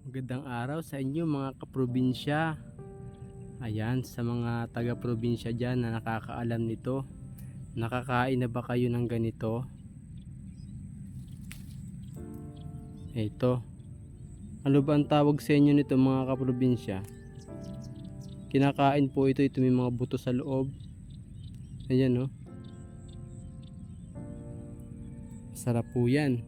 Magandang araw sa inyo mga kaprobinsya. Ayan, sa mga taga-probinsya dyan na nakakaalam nito. Nakakain na ba kayo ng ganito? Ito. Ano ba ang tawag sa inyo nito mga kaprobinsya? Kinakain po ito, ito may mga buto sa loob. Ayan no. Sarap po yan.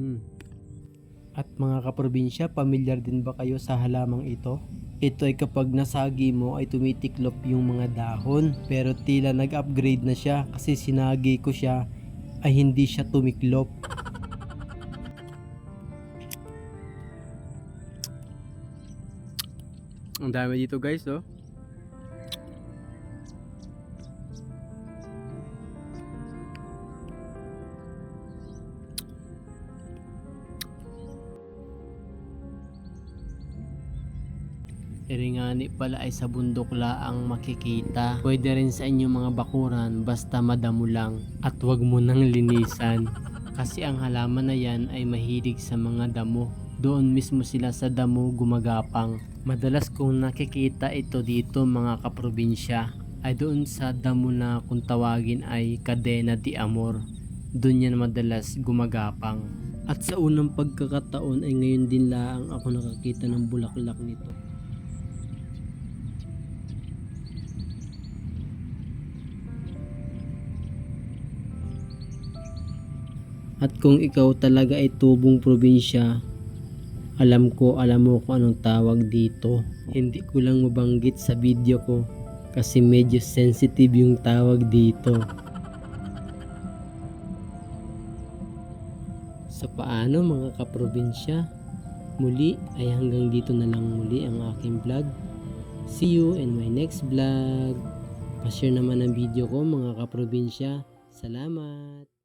Hmm. At mga kaprobinsya, pamilyar din ba kayo sa halamang ito? Ito ay kapag nasagi mo ay tumitiklop yung mga dahon pero tila nag-upgrade na siya kasi sinagi ko siya ay hindi siya tumiklop. Ang dami dito guys oh. Iringani pala ay sa bundok laang makikita. Pwede rin sa inyong mga bakuran basta madamo lang at wag mo nang linisan. Kasi ang halaman na yan ay mahilig sa mga damo. Doon mismo sila sa damo gumagapang. Madalas kong nakikita ito dito mga kaprobinsya ay doon sa damo na kung tawagin ay Cadena de Amor. Doon yan madalas gumagapang. At sa unang pagkakataon ay ngayon din laang ako nakakita ng bulaklak nito. At kung ikaw talaga ay tubong probinsya, alam ko, alam mo kung anong tawag dito. Hindi ko lang mabanggit sa video ko kasi medyo sensitive yung tawag dito. So paano mga kaprobinsya? Muli ay hanggang dito na lang muli ang aking vlog. See you in my next vlog. Pa-share naman ang video ko mga kaprobinsya. Salamat!